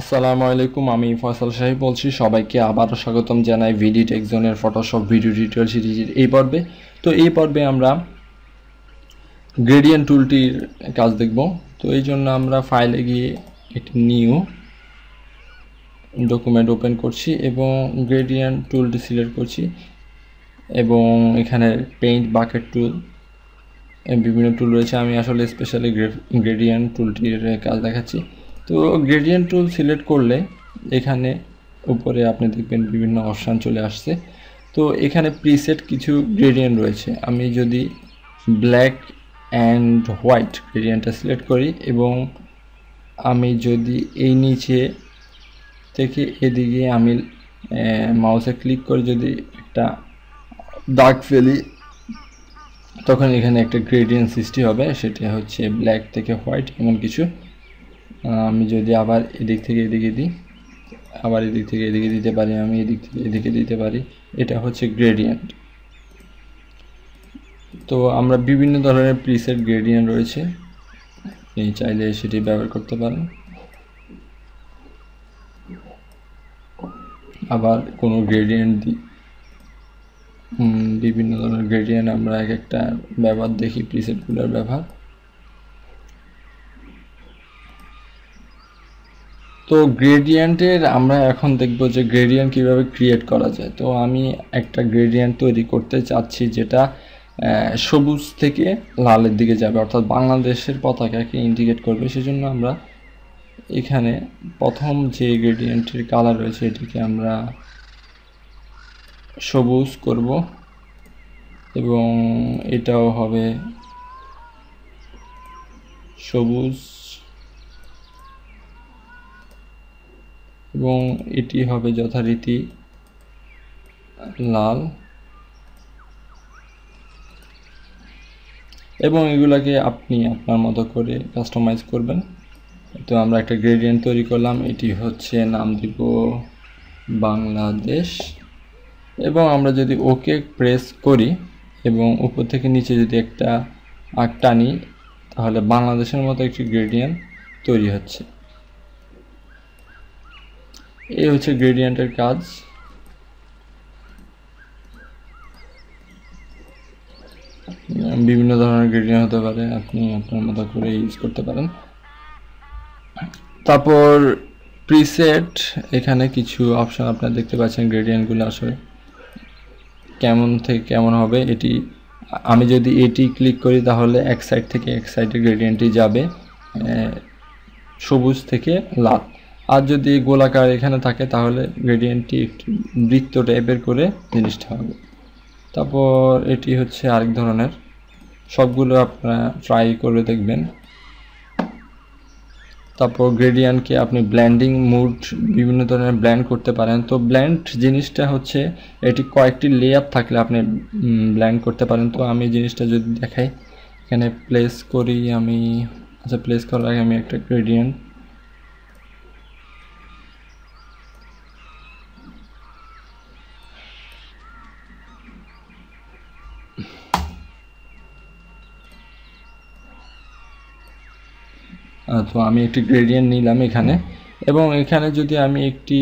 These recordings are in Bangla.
আসসালামু আলাইকুম, আমি ফয়সাল সাহেব বলছি। সবাইকে আবারও স্বাগতম জানাই ভিডি টেকজনের ফটোশপ ভিডিও টিউটোরিয়াল সিরিজের এই পর্বে। তো এই পর্বে আমরা গ্রেডিয়েন্ট টুলটির কাজ দেখব। তো এই জন্য আমরা ফাইলে গিয়ে একটি নিউ ডকুমেন্ট ওপেন করছি এবং গ্রেডিয়েন্ট টুলটি সিলেক্ট করছি এবং এখানে পেইন্ট বাকেট টুল বিভিন্ন টুল রয়েছে। আমি আসলে স্পেশালি গ্রেডিয়েন্ট টুলটির কাজ দেখাচ্ছি। তো গ্রেডিয়েন্ট টুল সিলেক্ট করলে এখানে উপরে আপনি দেখবেন বিভিন্ন অপশান চলে আসছে। তো এখানে প্রিসেট কিছু গ্রেডিয়েন্ট রয়েছে। আমি যদি ব্ল্যাক অ্যান্ড হোয়াইট গ্রেডিয়েন্টটা সিলেক্ট করি এবং আমি যদি এই নিচে থেকে এদিকে আমি মাউসে ক্লিক করে যদি একটা দাগ ফেলি তখন এখানে একটা গ্রেডিয়েন্ট সৃষ্টি হবে। সেটা হচ্ছে ব্ল্যাক থেকে হোয়াইট এমন কিছু। আমি যদি আবার এদিক থেকে এদিকে দিই, আবার এদিক থেকে এদিকে দিতে পারি, আমি এদিক থেকে এদিকে দিতে পারি, এটা হচ্ছে গ্রেডিয়েন্ট তো আমরা বিভিন্ন ধরনের প্রিসেট গ্রেডিয়েন্ট রয়েছে, এই চাইলে সেটি ব্যবহার করতে পারেন। আবার কোনো গ্রেডিয়েন্ট দিই বিভিন্ন ধরনের গ্রেডিয়েন্ট আমরা এক একটা ব্যবহার দেখি প্রিসেটগুলোর ব্যবহার। তো গ্রেডিয়েন্টের আমরা এখন দেখব যে গ্রেডিয়েন্ট কীভাবে ক্রিয়েট করা যায়। তো আমি একটা গ্রেডিয়েন্ট তৈরি করতে চাচ্ছি যেটা সবুজ থেকে লালের দিকে যাবে, অর্থাৎ বাংলাদেশের পতাকাকে ইন্ডিকেট করবে। সেজন্য আমরা এখানে প্রথম যে গ্রেডিয়েন্টের কালার রয়েছে, এটিকে আমরা সবুজ করব এবং এটাও হবে সবুজ। এবং এটি হবে যথারীতি লাল। এবং এগুলাকে আপনি আপনার মতো করে কাস্টমাইজ করবেন। তো আমরা একটা গ্রেডিয়েন্ট তৈরি করলাম, এটি হচ্ছে নাম দিব বাংলাদেশ। এবং আমরা যদি ওকে প্রেস করি এবং উপর থেকে নিচে যদি একটা আগ টানি, তাহলে বাংলাদেশের মতো একটি গ্রেডিয়েন্ট তৈরি হচ্ছে। এই হচ্ছে গ্রেডিয়েন্টের কাজ। বিভিন্ন ধরনের গ্রেডিয়েন্ট হতে পারে, আপনি আপনার মতো করে ইউজ করতে পারেন। তারপর প্রিসেট এখানে কিছু অপশন আপনারা দেখতে পাচ্ছেন গ্রেডিয়েন্টগুলো আসলে কেমন থেকে কেমন হবে। এটি, আমি যদি এটি ক্লিক করি তাহলে এক সাইড থেকে এক সাইডে গ্রেডিয়েন্টটি যাবে সবুজ থেকে লাল। আর যদি গোলাকার এখানে থাকে, তাহলে গ্রেডিয়েন্টটি একটি বৃত্ত টাইপের করে জিনিসটা হবে। তারপর এটি হচ্ছে আরেক ধরনের। সবগুলো আপনারা ট্রাই করে দেখবেন। তারপর গ্রেডিয়েন্টকে আপনি ব্ল্যান্ডিং মুড বিভিন্ন ধরনের ব্ল্যান্ড করতে পারেন। তো ব্ল্যান্ড জিনিসটা হচ্ছে, এটি কয়েকটি লেয়ার থাকলে আপনি ব্ল্যান্ড করতে পারেন। তো আমি জিনিসটা যদি দেখাই, এখানে প্লেস করি আমি আচ্ছা প্লেস করার আগে আমি একটা গ্রেডিয়েন্ট তো আমি একটি গ্রেডিয়েন্ট নিলাম এখানে। এবং এখানে যদি আমি একটি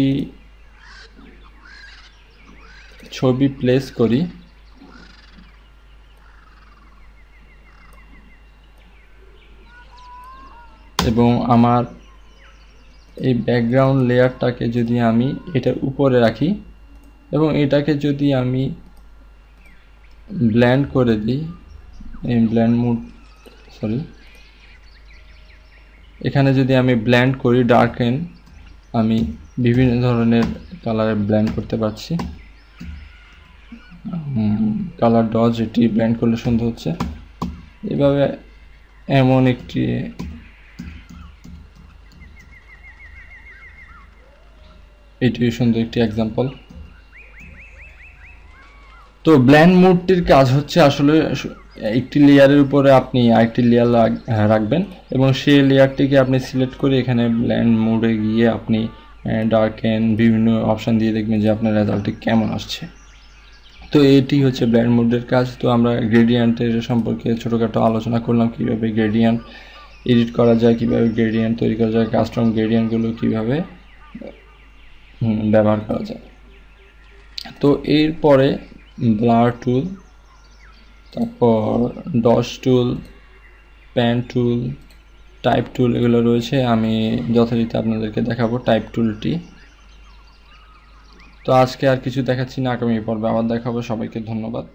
ছবি প্লেস করি, এবং আমার এই ব্যাকগ্রাউন্ড লেয়ারটাকে যদি আমি এটার উপরে রাখি, এবং এটাকে যদি আমি ব্ল্যান্ড করে দিই, এই ব্ল্যান্ড মুড সরি এখানে যদি আমি ব্ল্যান্ড করি ডার্কেন আমি বিভিন্ন ধরনের কালারে ব্ল্যান্ড করতে পারছি। কালার ডজ এটি ব্ল্যান্ড করলে সুন্দর হচ্ছে। এভাবে এমন একটি এটি সুন্দর একটি এক্সাম্পল তো ব্ল্যান্ড মুডটির কাজ হচ্ছে আসলে একটি লেয়ারের উপরে আপনি আরেকটি লেয়ার রাখবেন এবং সেই লেয়ারটিকে আপনি সিলেক্ট করে এখানে ব্ল্যান্ড মোডে গিয়ে আপনি ডার্কেন বিভিন্ন অপশান দিয়ে দেখবেন যে আপনার রেজাল্টটি কেমন আসছে। তো এটি হচ্ছে ব্ল্যান্ড মোডের কাজ। তো আমরা গ্রেডিয়েন্টের সম্পর্কে ছোটোখাটো আলোচনা করলাম, কীভাবে গ্রেডিয়েন্ট এডিট করা যায়, কীভাবে গ্রেডিয়েন্ট তৈরি করা যায় কাস্টম গ্রেডিয়েন্টগুলো কীভাবে ব্যবহার করা যায়। তো এরপরে ব্লার টুল তারপর dodge tool pan tool type tool এগুলো রয়েছে, আমি যথারীতি আপনাদেরকে দেখাবো টাইপ টুলটি তো আজকে আর কিছু দেখাচ্ছি না, আগামী পর্বে আবার দেখাবো, সবাইকে ধন্যবাদ।